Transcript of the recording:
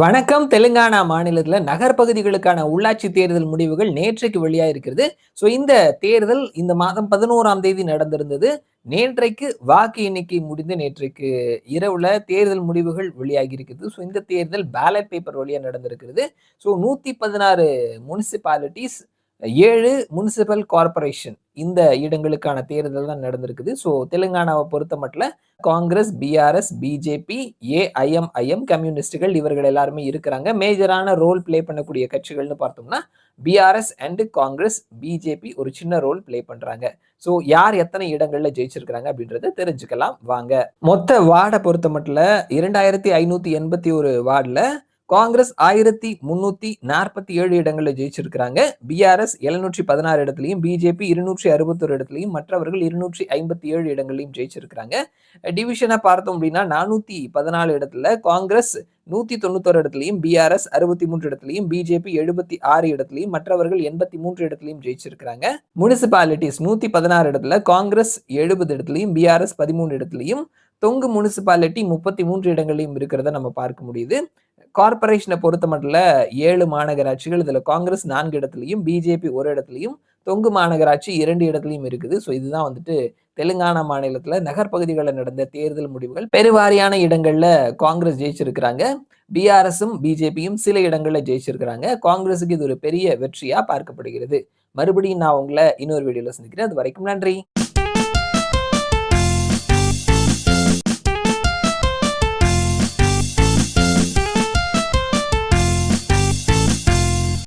வணக்கம். தெலுங்கானா மாநிலத்தில் நகர்ப்பகுதிகளுக்கான உள்ளாட்சி தேர்தல் முடிவுகள் நேற்றைக்கு வெளியாக இருக்கிறது ஸோ இந்த தேர்தல் இந்த மாதம் பதினோராம் தேதி நடந்திருந்தது. நேற்றைக்கு வாக்கு எண்ணிக்கை முடிந்து நேற்றைக்கு இரவுல தேர்தல் முடிவுகள் வெளியாகி இருக்குது ஸோ இந்த தேர்தல் பேலட் பேப்பர் வழியாக நடந்திருக்கிறது. ஸோ நூற்றி பதினாறு முனிசிபாலிட்டிஸ் ஏழு முனிசிபல் கார்பரேஷன் இந்த இடங்களுக்கான தேர்தல் தான் நடந்திருக்குது. ஸோ தெலுங்கானாவை பொறுத்த மட்டும் காங்கிரஸ் பிஆர்எஸ் பிஜேபி ஏஐஎம்ஐஎம் கம்யூனிஸ்டுகள் இவர்கள் எல்லாருமே இருக்கிறாங்க. மேஜரான ரோல் ப்ளே பண்ணக்கூடிய கட்சிகள்னு பார்த்தோம்னா பிஆர்எஸ் அண்டு காங்கிரஸ் பிஜேபி ஒரு சின்ன ரோல் ப்ளே பண்றாங்க. ஸோ யார் எத்தனை இடங்கள்ல ஜெயிச்சிருக்கிறாங்க அப்படின்றத தெரிஞ்சுக்கலாம். வாங்க. மொத்த வார்டை பொறுத்த மட்டும் இரண்டாயிரத்தி ஐநூத்தி எண்பத்தி ஒரு வார்டில் காங்கிரஸ் ஆயிரத்தி முன்னூத்தி நாற்பத்தி ஏழு இடங்களில் ஜெயிச்சிருக்கிறாங்க. பிஆர்எஸ் எழுநூற்றி பதினாறு இடத்துலையும் பிஜேபி இருநூற்றி அறுபத்தொரு இடத்துலையும் மற்றவர்கள் இருநூற்றி ஐம்பத்தி ஏழு இடங்களையும் ஜெயிச்சிருக்கிறாங்க. டிவிஷனை பார்த்தோம் அப்படின்னா நானூத்தி பதினாலு இடத்துல காங்கிரஸ் நூத்தி தொண்ணூத்தொரு இடத்துலையும் பிஆர்எஸ் அறுபத்தி மூன்று இடத்துலையும் பிஜேபி எழுபத்தி ஆறு இடத்துலையும் மற்றவர்கள் எண்பத்தி மூன்று இடத்துலையும் ஜெயிச்சிருக்கிறாங்க. முனிசிபாலிட்டிஸ் நூத்தி பதினாறு இடத்துல காங்கிரஸ் எழுபது இடத்துலையும் பிஆர்எஸ் பதிமூணு இடத்துலையும் தொங்கு முனிசிபாலிட்டி முப்பத்தி மூன்று இடங்களையும் இருக்கிறத நம்ம பார்க்க முடியுது. கார்பரேஷனை பொறுத்த மட்டும் ஏழு மாநகராட்சிகள் இதுல காங்கிரஸ் நான்கு இடத்துலையும் பிஜேபி ஒரு இடத்துலையும் தொங்கு மாநகராட்சி இரண்டு இடத்துலையும் இருக்குது. ஸோ இதுதான் வந்துட்டு தெலுங்கானா மாநிலத்துல நகர்ப்பகுதிகளில் நடந்த தேர்தல் முடிவுகள். பெருவாரியான இடங்கள்ல காங்கிரஸ் ஜெயிச்சிருக்கிறாங்க. பிஆர்எஸும் பிஜேபியும் சில இடங்களில் ஜெயிச்சிருக்கிறாங்க. காங்கிரஸுக்கு இது ஒரு பெரிய வெற்றியா பார்க்கப்படுகிறது. மறுபடியும் நான் உங்களை இன்னொரு வீடியோல சந்திக்கிறேன். அது வரைக்கும் நன்றி.